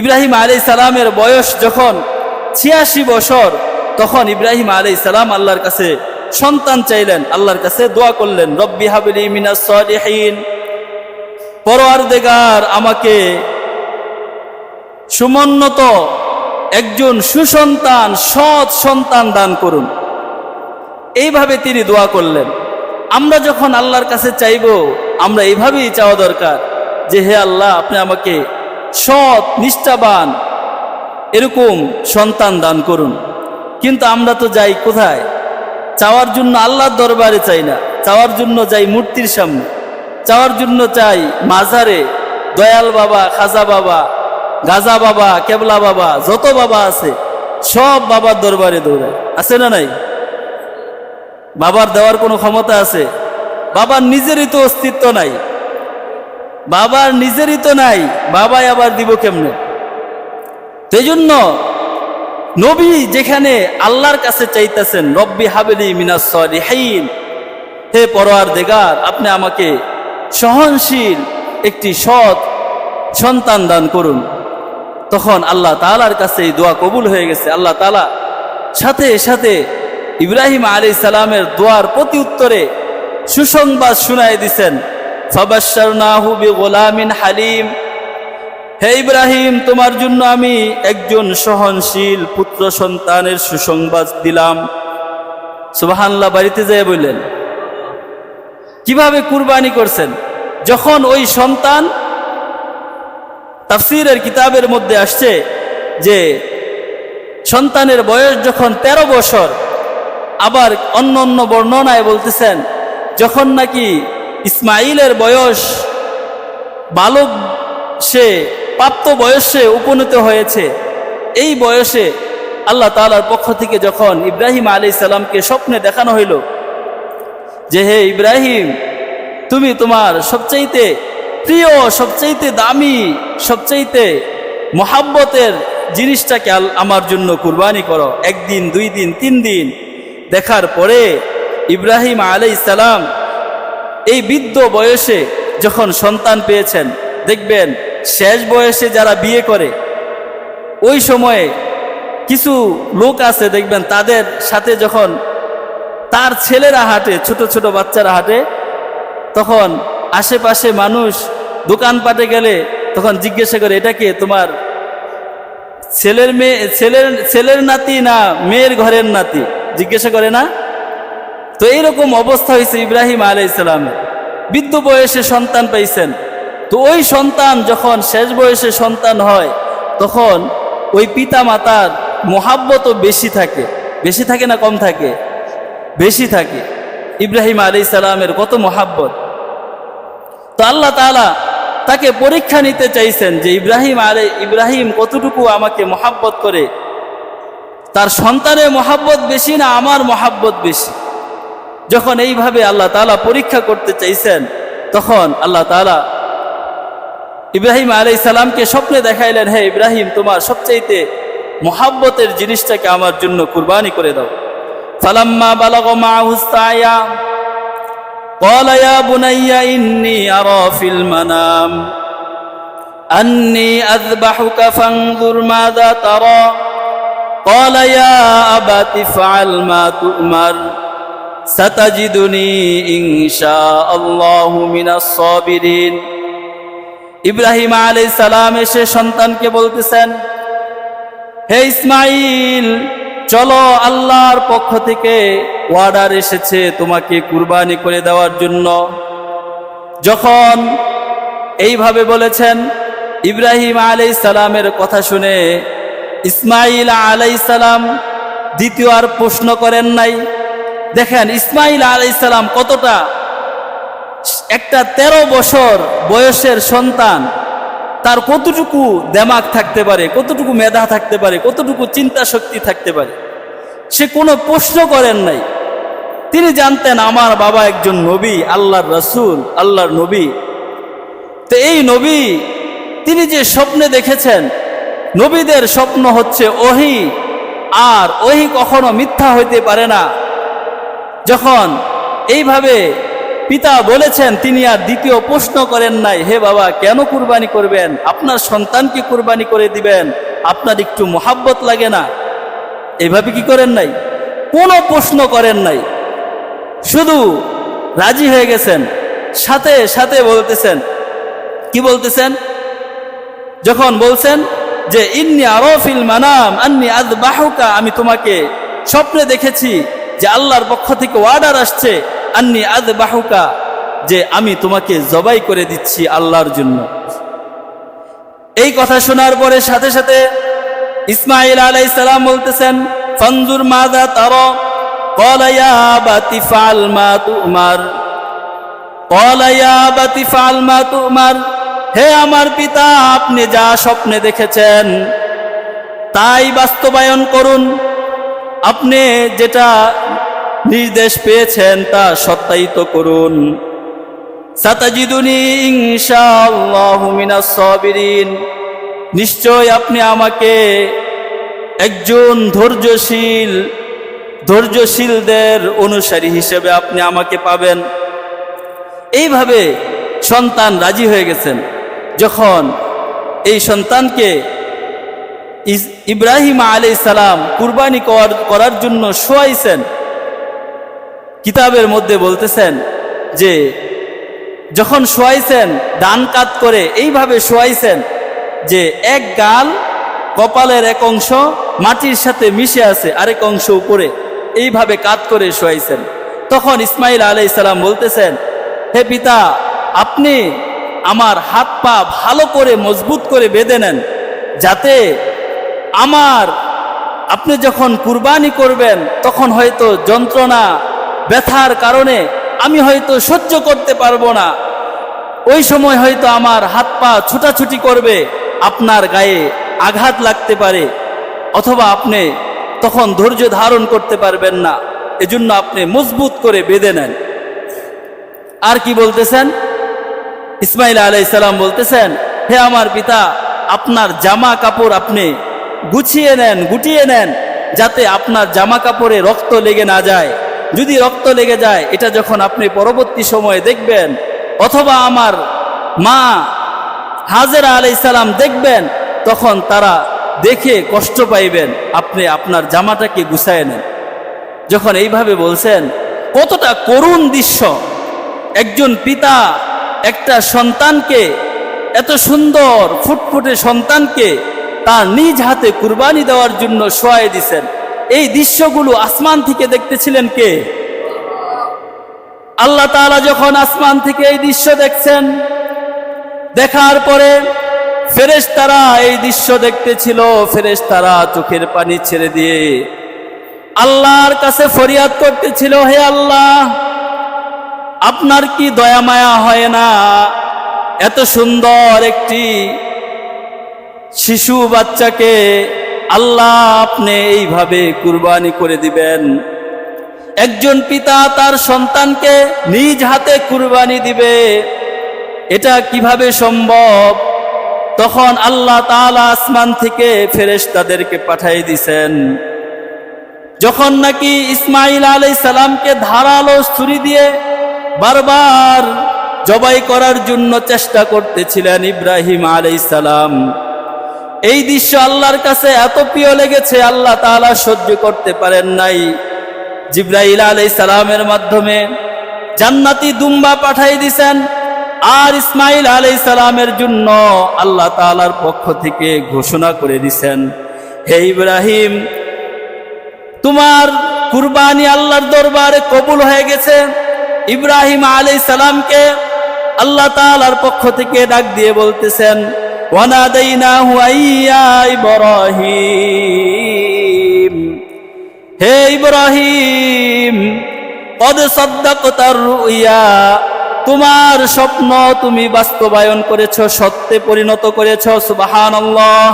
ইব্রাহিম আলী সালামের বয়স যখন ছিয়াশি বছর, তখন ইব্রাহিম আলী সালাম আল্লাহর কাছে সন্তান চাইলেন, আল্লাহর কাছে দোয়া করলেন, রব্বি হাবিলি মিনাস সলিহিন। পরওয়ারদেগার আমাকে সুমন্নত একজন সুসন্তান, সৎ সন্তান দান করুন। এইভাবে তিনি দোয়া করলেন। আমরা যখন আল্লাহর কাছে চাইব, আমরা এইভাবেই চাওয়া দরকার যে, হে আল্লাহ, আপনি আমাকে সৎ, নিষ্ঠাবান এরকম সন্তান দান করুন। কিন্তু আমরা তো যাই কোথায়? চাওয়ার জন্য আল্লাহর দরবারে চাই না। চাওয়ার জন্য যাই মূর্তির সামনে। চাওয়ার জন্য চাই মাজারে দয়াল বাবা, খাজা বাবা, গাজা বাবা, কেবলা বাবা, যত বাবা আছে, সব বাবার দরবারে দৌড়ায়। আছে না নাই? বাবার দেওয়ার কোনো ক্ষমতা আছে? বাবার নিজেরই তো অস্তিত্ব নাই। বাবার নিজেরই তো নাই, বাবাই আবার দিব কেমনে? সেই জন্য নবী যেখানে আল্লাহর কাছে চাইতেছেন, রব্বি হাবেলি মিনাস সলিহিন, হে পরোয়ার দেগার আপনি আমাকে সহনশীল একটি সৎ সন্তান দান করুন। তখন আল্লাহ তালার কাছে এই দোয়া কবুল হয়ে গেছে। আল্লাহ তালা সাথে সাথে ইব্রাহিম আলী সালামের দোয়ার প্রতি উত্তরে সুসংবাদ শুনাই দিছেন। ফাবাশারনাহু বিগোলামিন হালিম। হে ইব্রাহিম, তোমার জন্য আমি একজন সহনশীল পুত্র সন্তানের সুসংবাদ দিলাম। সুবাহান্লাহ বাড়িতে যেয়ে বললেন, কীভাবে কুরবানি করছেন? যখন ওই সন্তান তাফসিরের কিতাবের মধ্যে আসছে যে সন্তানের বয়স যখন ১৩ বছর, আবার অন্য অন্য বর্ণনায় বলতেছেন, যখন নাকি ইসমাইলের বয়স বালক সে, প্রাপ্ত বয়সে উপনীত হয়েছে। এই বয়সে আল্লাহ তালার পক্ষ থেকে যখন ইব্রাহিম আলী সালামকে স্বপ্নে দেখানো হইল যে, হে ইব্রাহিম, তুমি তোমার সবচাইতে প্রিয়, সবচাইতে দামি, সবচাইতে মহাব্বতের জিনিসটাকে আমার জন্য কুরবানি করো। একদিন, দুই দিন, তিন দিন দেখার পরে ইব্রাহিম আলাই সালাম এই বৃদ্ধ বয়সে যখন সন্তান পেয়েছেন, দেখবেন শেষ বয়সে যারা বিয়ে করে, ওই সময়ে কিছু লোক আছে, দেখবেন তাদের সাথে যখন তার ছেলেরা হাঁটে, ছোট ছোট বাচ্চারা হাঁটে, তখন আশেপাশে মানুষ দোকানপাটে গেলে তখন জিজ্ঞাসা করে এটাকে তোমার ছেলের মেয়ে, ছেলের ছেলের নাতি না মেয়ের ঘরের নাতি? জিজ্ঞাসা করে না? তো এইরকম অবস্থা হয়েছে ইব্রাহিম আলাই ইসলামের বৃদ্ধ বয়সে সন্তান পাইছেন। তো ওই সন্তান যখন শেষ বয়সে সন্তান হয়, তখন ওই পিতা মাতার মহাব্বতও বেশি থাকে। বেশি থাকে না কম থাকে? বেশি থাকে। ইব্রাহিম আলী সালামের কত মহাব্বত। তো আল্লাহ তালা তাকে পরীক্ষা নিতে চাইছেন যে ইব্রাহিম আলে ইব্রাহিম কতটুকু আমাকে মহাব্বত করে? তার সন্তানের মহাব্বত বেশি না আমার মহাব্বত বেশি? যখন এইভাবে আল্লাহ তালা পরীক্ষা করতে চাইছেন তখন আল্লাহ তালা ইব্রাহিম আলাই সালামকে স্বপ্নে দেখাইলেন হে ইব্রাহিম তোমার সবচাইতে মহাব্বতের জিনিসটাকে আমার জন্য কুরবানি করে দাও ফালাম্মা বালাগ মাহুস্তায়া قال يا بني إني أرى في المنام أني أذبحك فانظر ماذا ترى قال يا أبت افعل ما تؤمر ইংশা আল্লাহ ইব্রাহিম আলী সালাম এসে সন্তানকে বলতেছেন, হে ইসমাইল, চলো আল্লাহর পক্ষ থেকে ওয়ার্ডার এসেছে তোমাকে কুরবানি করে দেওয়ার জন্য। যখন এইভাবে বলেছেন, ইব্রাহিম আলাই সালামের কথা শুনে ইসমাইল আলাই সালাম দ্বিতীয় আর প্রশ্ন করেন নাই দেখেন ইসমাইল আলাই সালাম কতটা একটা ১৩ বছর বয়সের সন্তান, তার কতটুকু দেমাক থাকতে পারে, কতটুকু মেধা থাকতে পারে, কতটুকু চিন্তা শক্তি থাকতে পারে, সে কোনো প্রশ্ন করেন নাই। তিনি জানতেন আমার বাবা একজন নবী, আল্লাহর রসুল, আল্লাহর নবী। তো এই নবী, তিনি যে স্বপ্নে দেখেছেন, নবীদের স্বপ্ন হচ্ছে ওহি, আর ওহি কখনো মিথ্যা হইতে পারে না। যখন এইভাবে পিতা বলেছেন, তিনি আর দ্বিতীয় প্রশ্ন করেন নাই, হে বাবা, কেন কুরবানি করবেন? আপনার সন্তানকে কুরবানি করে দিবেন? আপনার একটু মোহাব্বত লাগে না? এভাবে কি করেন নাই? কোনো প্রশ্ন করেন নাই। শুধু রাজি হয়ে গেছেন। সাথে সাথে বলতেছেন, কি বলতেছেন? যখন বলছেন যে, ইন্নি আরফিল মানাম, আন্নি আদ বাহুকা আমি তোমাকে স্বপ্নে দেখেছি। যে আল্লাহর পক্ষ থেকে অর্ডার আসছে আন্নি আদ বাহুকা যে আমি তোমাকে জবাই করে দিচ্ছি আল্লাহর জন্য এই কথা শোনার পরে সাথে সাথে ইসমাইল আলাইহিস সালাম বলতেছেন ফনজুর মাদা তার قال يا أبت فعل ما تؤمر قال يا أبت فعل ما تؤمر হে আমার পিতা আপনি যা স্বপ্নে দেখেছেন তাই বাস্তবায়ন করুন আপনি যেটা নির্দেশ পেয়েছেন তা সত্যায়িত করুন। সাতাজিদুনি মিনাস নিশ্চয় আপনি আমাকে একজন ধৈর্যশীল, ধৈর্যশীলদের অনুসারী হিসেবে আপনি আমাকে পাবেন। এইভাবে সন্তান রাজি হয়ে গেছেন। যখন এই সন্তানকে ইব্রাহিম আলাই সালাম কুরবানি করার- করার জন্য শোয়াইছেন। কিতাবের মধ্যে বলতেছেন যে, যখন শোয়াইছেন, ডান কাত করে এইভাবে শোয়াইছেন যে, এক গাল কপালের এক অংশ মাটির সাথে মিশে আছে, আরেক অংশ উপরে এইভাবে কাত করে শোয়াইছেন। তখন ইসমাইল আলাই সালাম বলতেছেন, হে পিতা, আপনি আমার হাত পা ভালো করে মজবুত করে বেঁধে নেন, যাতে আমার, আপনি যখন কুরবানি করবেন, তখন হয়তো যন্ত্রণা, ব্যথার কারণে আমি হয়তো সহ্য করতে পারব না। ওই সময় হয়তো আমার হাত পা ছুটাছুটি করবে, আপনার গায়ে আঘাত লাগতে পারে, অথবা আপনি তখন ধৈর্য ধারণ করতে পারবেন না, এজন্য আপনি মজবুত করে বেঁধে নেন। আর কি বলতেছেন? ইসমাইল আলাইসাল্লাম বলতেছেন, হে আমার পিতা, আপনার জামা কাপড় আপনি গুছিয়ে নেন, গুটিয়ে নেন, যাতে আপনার জামা কাপড়ে রক্ত লেগে না যায়। যদি রক্ত লেগে যায়, এটা যখন আপনি পরবর্তী সময়ে দেখবেন, অথবা আমার মা হাজেরা আলাইসাল্লাম দেখবেন, তখন তারা দেখে কষ্ট পাইবেন, আপনি আপনার জামাটাকে গুছায় নেন। যখন এইভাবে বলছেন, কতটা করুণ দৃশ্য। একজন পিতা একটা সন্তানকে, এত সুন্দর, ফুটফুটে সন্তানকে তার নিজ হাতে কুরবানি দেওয়ার জন্য সহায় দিছেন। এই দৃশ্যগুলো আসমান থেকে দেখতেছিলেন কে? আল্লাহ তালা যখন আসমান থেকে এই দৃশ্য দেখছেন, দেখার পরে ফেরেশতারা এই দৃশ্য দেখতেছিল, ফেরেশতারা চোখের পানি ছেড়ে দিয়ে আল্লাহর কাছে ফরিয়াদ করতেছিল, হে আল্লাহ, আপনার কি দয়া মায়া হয় না? এত সুন্দর একটি শিশু বাচ্চাকে আল্লাহ আপনি এইভাবে কুরবানি করে দিবেন। একজন পিতা তার সন্তানকে নিজ হাতে কুরবানি দিবে। এটা কীভাবে সম্ভব? তখন আল্লাহ তালা আসমান থেকে ফেরেস তাদেরকে পাঠিয়ে দিছেন। যখন নাকি ইসমাইল আলাই সালামকে ধারালো ছুরি দিয়ে বারবার জবাই করার জন্য চেষ্টা করতেছিলেন ইব্রাহিম আলাই সালাম এই দৃশ্য আল্লাহর কাছে এত প্রিয় লেগেছে, আল্লাহ তাআলা সহ্য করতে পারেন নাই। জিব্রাইল আলাই সালামের মাধ্যমে জান্নাতি দুম্বা পাঠাই দিছেন আর ইসমাইল আলাই সালামের জন্য আল্লাহ তাআলার পক্ষ থেকে ঘোষণা করে দিছেন, হে ইব্রাহিম, তোমার কুরবানি আল্লাহর দরবারে কবুল হয়ে গেছে। ইব্রাহিম আলাই সালামকে আল্লাহ তাআলার পক্ষ থেকে ডাক দিয়ে বলতেছেন ওয়ানাদাইনাহু আইয়া ইব্রাহিম। হে ইব্রাহিম, কদ সাদ্দাকতার রুইয়া, তোমার স্বপ্ন তুমি বাস্তবায়ন করেছ, সত্যে পরিণত করেছ, সুবহানাল্লাহ।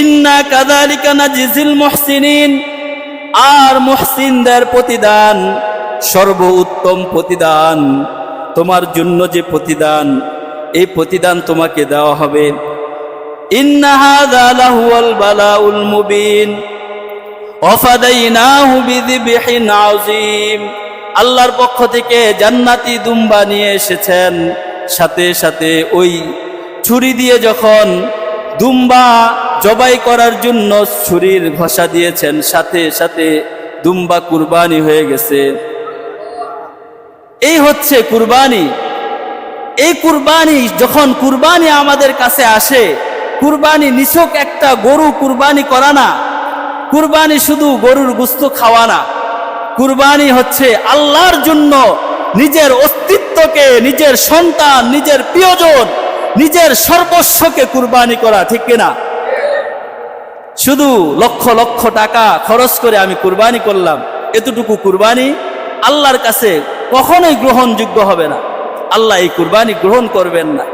ইন্না কাযালিকা নাজিজিল মুহসিনিন, আর মুহসিনদের প্রতিদান সর্ব উত্তম প্রতিদান, তোমার জন্য যে প্রতিদান এই প্রতিদান তোমাকে দেওয়া হবে। আল্লাহর পক্ষ থেকে জান্নাতি দুম্বা নিয়ে এসেছেন। সাথে সাথে ওই ছুরি দিয়ে যখন দুম্বা জবাই করার জন্য ছুরির ঘষা দিয়েছেন, সাথে সাথে দুম্বা কুরবানি হয়ে গেছে। এই হচ্ছে কুরবানি। এই কুরবানি যখন কুরবানি আমাদের কাছে আসে, কুরবানি নিছক একটা গরু কুরবানি করা না। কুরবানি শুধু গরুর গুস্ত খাওয়া না। কুরবানি হচ্ছে আল্লাহর জন্য নিজের অস্তিত্বকে, নিজের সন্তান, নিজের প্রিয়জন, নিজের সর্বস্বকে কুরবানি করা, ঠিক কিনা? শুধু লক্ষ লক্ষ টাকা খরচ করে আমি কুরবানি করলাম। এতটুকু কুরবানি আল্লাহর কাছে কখনোই গ্রহণযোগ্য হবে না। আল্লাহ এই কুরবানি গ্রহণ করবেন না।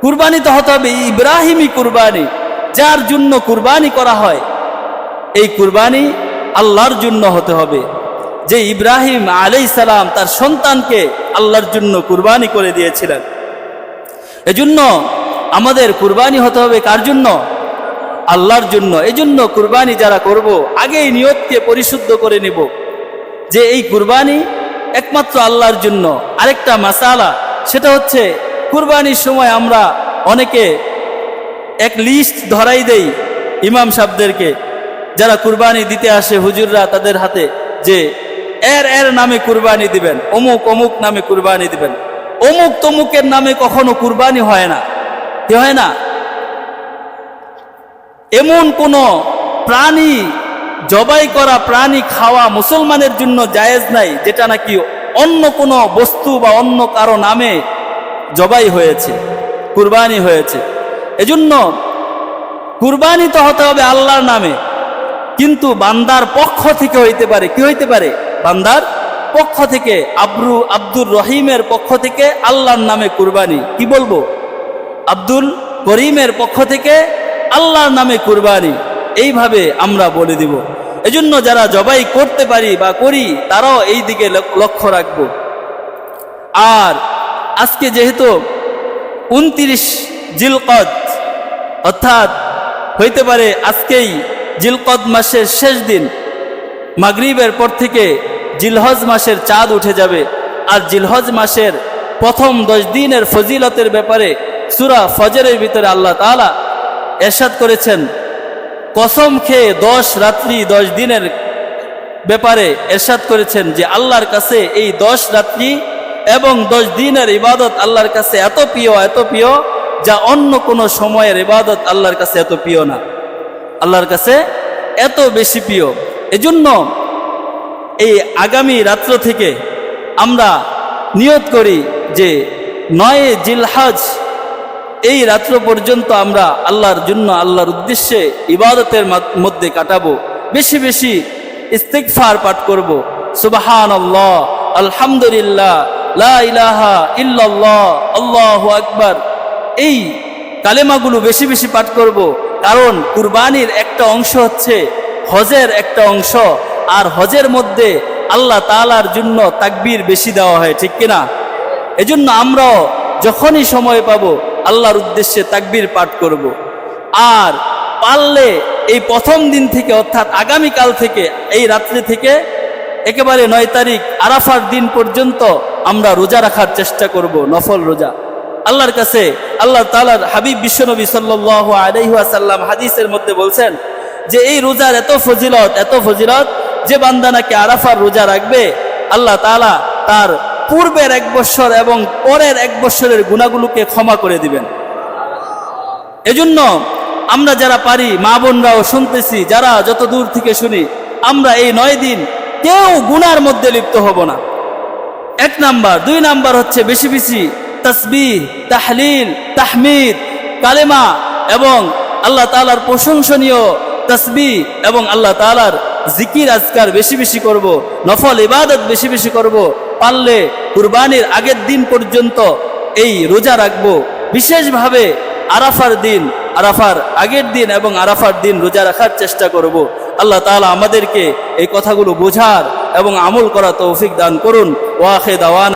কুরবানি তো হতে হবে ইব্রাহিমী কুরবানি, যার জন্য কুরবানি করা হয়। এই কুরবানি আল্লাহর জন্য হতে হবে। যে ইব্রাহিম আলাই সালাম তার সন্তানকে আল্লাহর জন্য কুরবানি করে দিয়েছিলেন। এজন্য আমাদের কুরবানি হতে হবে কার জন্য? আল্লাহর জন্য। এজন্য কুরবানি যারা করব, আগেই নিয়তকে পরিশুদ্ধ করে নিব। যে এই কুরবানি একমাত্র আল্লাহর জন্য আরেকটা মাসালা, সেটা হচ্ছে কুরবানির সময় আমরা অনেকে এক লিস্ট ধরাই দেই ইমাম সাহেবদেরকে, যারা কুরবানি দিতে আসে হুজুররা তাদের হাতে যে এর এর নামে কুরবানি দিবেন, অমুক অমুক নামে কুরবানি দিবেন। অমুক তমুকের নামে কখনো কুরবানি হয় না। কি হয় না? এমন কোনো প্রাণী জবাই করা প্রাণী খাওয়া মুসলমানের জন্য জায়েজ নাই, যেটা নাকি অন্য কোনো বস্তু বা অন্য কারও নামে জবাই হয়েছে, কুরবানি হয়েছে। এজন্য কুরবানি তো হতে হবে আল্লাহর নামে, কিন্তু বান্দার পক্ষ থেকে হইতে পারে, কি হইতে পারে? বান্দার পক্ষ থেকে, আব্রু, আব্দুর রহিমের পক্ষ থেকে আল্লাহর নামে কুরবানি। কি বলব? আব্দুল করিমের পক্ষ থেকে আল্লাহর নামে কুরবানি। এইভাবে আমরা বলে দিব। এজন্য যারা জবাই করতে পারি বা করি, তারাও এই দিকে লক- লক্ষ্য রাখব। আর আজকে যেহেতু উনত্রিশ জিলকদ, অর্থাৎ হইতে পারে আজকেই জিলকদ মাসের শেষ দিন, মাগরিবের পর থেকে জিলহজ মাসের চাঁদ উঠে যাবে। আর জিলহজ মাসের প্রথম দশ দিনের ফজিলতের ব্যাপারে সুরা ফজরের ভিতরে আল্লাহ তাআলা এরশাদ করেছেন কসম খেয়ে দশ রাত্রি, দশ দিনের ব্যাপারে এরশাদ করেছেন যে আল্লাহর কাছে এই দশ রাত্রি এবং দশ দিনের ইবাদত আল্লাহর কাছে এত প্রিয় এত প্রিয়, যা অন্য কোনো সময়ের ইবাদত আল্লাহর কাছে এত প্রিয় না। আল্লাহর কাছে এত বেশি প্রিয়। এজন্য এই আগামী রাত্র থেকে আমরা নিয়ত করি যে নয় জিলহাজ এই রাত্র পর্যন্ত আমরা আল্লাহর জন্য, আল্লাহর উদ্দেশ্যে ইবাদতের মধ্যে কাটাবো। বেশি বেশি ইস্তেকফার পাঠ করব। সুবাহান আল্লাহ আলহামদুলিল্লাহ, লা ইলাহা ইল্লাল্লাহ, আল্লাহু আকবার। এই কালেমাগুলো বেশি বেশি পাঠ করব, কারণ কুরবানির একটা অংশ হচ্ছে হজের একটা অংশ, আর হজের মধ্যে আল্লাহ তাআলার জন্য তাকবীর বেশি দেওয়া হয়, ঠিক কিনা? এজন্য আমরাও যখনই সময় পাবো আল্লাহর উদ্দেশ্যে তাকবির পাঠ করব। আর পারলে এই প্রথম দিন থেকে অর্থাৎ আগামীকাল থেকে, এই রাত্রি থেকে একেবারে নয় তারিখ আরাফার দিন পর্যন্ত আমরা রোজা রাখার চেষ্টা করব, নফল রোজা আল্লাহর কাছে আল্লাহ তালার হাবিব বিশ্বনবী সাল্লাহ আলহাসাল্লাম হাদিসের মধ্যে বলছেন যে, এই রোজার এত ফজিলত এত ফজিলত, যে বান্দা নাকি আরাফার রোজা রাখবে, আল্লাহ তালা তার পূর্বের এক বৎসর এবং পরের এক বৎসরের গুণাগুলোকে ক্ষমা করে দিবেন। এজন্য আমরা যারা পারি, মা বোনরাও শুনতেছি, যারা যত দূর থেকে শুনি, আমরা এই নয় দিন কেউ গুনার মধ্যে লিপ্ত হব না। এক নাম্বার, দুই নাম্বার হচ্ছে বেশি বেশি তসবি তাহলিল, তাহমিদ, কালেমা এবং আল্লাহ তালার প্রশংসনীয় তসবি এবং আল্লাহ তালার জিকির আজকার বেশি বেশি করব, নফল ইবাদত বেশি বেশি করব পারলে কুরবানির আগের দিন পর্যন্ত এই রোজা রাখব। বিশেষভাবে আরাফার দিন, আরাফার আগের দিন এবং আরাফার দিন রোজা রাখার চেষ্টা করব। আল্লাহ তালা আমাদেরকে এই কথাগুলো বোঝার এবং আমল করা তৌফিক দান করুন। ওয়াখে দাওয়ান।